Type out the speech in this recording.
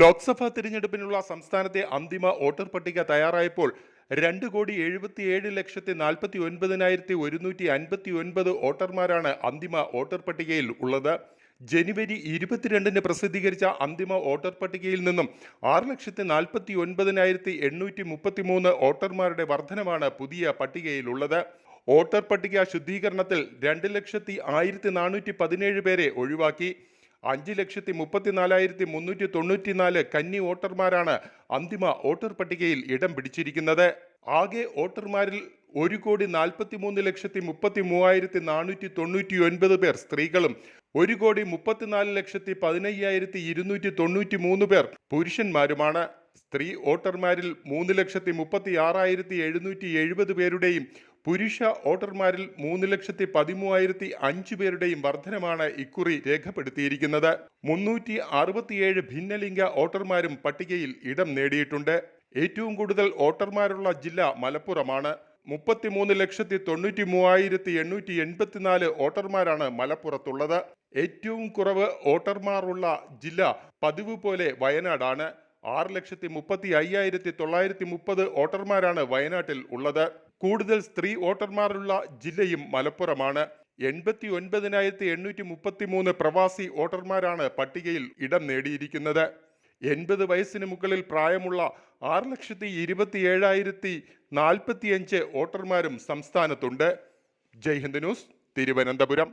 ലോക്സഭാ തിരഞ്ഞെടുപ്പിനുള്ള സംസ്ഥാനത്തെ അന്തിമ വോട്ടർ പട്ടിക തയ്യാറായപ്പോൾ രണ്ട് കോടി എഴുപത്തിയേഴ് ലക്ഷത്തി നാൽപ്പത്തി ഒൻപതിനായിരത്തി ഒരുന്നൂറ്റി അൻപത്തി ഒൻപത് വോട്ടർമാരാണ് അന്തിമ വോട്ടർ പട്ടികയിൽ ഉള്ളത്. ജനുവരി ഇരുപത്തിരണ്ടിന് പ്രസിദ്ധീകരിച്ച അന്തിമ വോട്ടർ പട്ടികയിൽ നിന്നും ആറ് ലക്ഷത്തി നാൽപ്പത്തി ഒൻപതിനായിരത്തി എണ്ണൂറ്റി മുപ്പത്തി മൂന്ന് വോട്ടർമാരുടെ വർധനമാണ് പുതിയ പട്ടികയിലുള്ളത്. വോട്ടർ പട്ടിക ശുദ്ധീകരണത്തിൽ രണ്ട് ലക്ഷത്തി ആയിരത്തി നാനൂറ്റി പതിനേഴ് പേരെ ഒഴിവാക്കി. അഞ്ച് ലക്ഷത്തി മുപ്പത്തിനാലായിരത്തി മുന്നൂറ്റി തൊണ്ണൂറ്റിനാല് കന്നി വോട്ടർമാരാണ് അന്തിമ വോട്ടർ പട്ടികയിൽ ഇടം പിടിച്ചിരിക്കുന്നത്. ആകെ വോട്ടർമാരിൽ ഒരു കോടി നാൽപ്പത്തി മൂന്ന് ലക്ഷത്തി മുപ്പത്തി മൂവായിരത്തി നാനൂറ്റി തൊണ്ണൂറ്റി ഒൻപത് പേർ സ്ത്രീകളും ഒരു കോടി മുപ്പത്തിനാല് ലക്ഷത്തി പതിനയ്യായിരത്തി ഇരുന്നൂറ്റി തൊണ്ണൂറ്റി മൂന്ന് പേർ പുരുഷന്മാരുമാണ്. സ്ത്രീ വോട്ടർമാരിൽ മൂന്ന് ലക്ഷത്തി മുപ്പത്തി ആറായിരത്തി എഴുന്നൂറ്റി എഴുപത് പേരുടെയും പുരുഷ വോട്ടർമാരിൽ മൂന്ന് ലക്ഷത്തി പതിമൂവായിരത്തി അഞ്ച് പേരുടെയും വർധനമാണ് ഇക്കുറി രേഖപ്പെടുത്തിയിരിക്കുന്നത്. മുന്നൂറ്റി അറുപത്തിയേഴ് ഭിന്നലിംഗ വോട്ടർമാരും പട്ടികയിൽ ഇടം നേടിയിട്ടുണ്ട്. ഏറ്റവും കൂടുതൽ വോട്ടർമാരുള്ള ജില്ല മലപ്പുറമാണ്. മുപ്പത്തിമൂന്ന് ലക്ഷത്തി തൊണ്ണൂറ്റി മൂവായിരത്തി എണ്ണൂറ്റി എൺപത്തിനാല് വോട്ടർമാരാണ് മലപ്പുറത്തുള്ളത്. ഏറ്റവും കുറവ് വോട്ടർമാരുള്ള ജില്ല പതിവ് പോലെ വയനാടാണ്. ആറ് ലക്ഷത്തി മുപ്പത്തി അയ്യായിരത്തി തൊള്ളായിരത്തി മുപ്പത് വോട്ടർമാരാണ് വയനാട്ടിൽ ഉള്ളത്. കൂടുതൽ സ്ത്രീ വോട്ടർമാരുള്ള ജില്ലയും മലപ്പുറമാണ്. എൺപത്തി ഒൻപതിനായിരത്തി എണ്ണൂറ്റി മുപ്പത്തി മൂന്ന് പ്രവാസി വോട്ടർമാരാണ് പട്ടികയിൽ ഇടം നേടിയിരിക്കുന്നത്. എൺപത് വയസ്സിന് മുകളിൽ പ്രായമുള്ള ആറ് ലക്ഷത്തി ഇരുപത്തി ഏഴായിരത്തി നാൽപ്പത്തിയഞ്ച് വോട്ടർമാരും സംസ്ഥാനത്തുണ്ട്. ജയ്ഹിന്ദ് ന്യൂസ് തിരുവനന്തപുരം.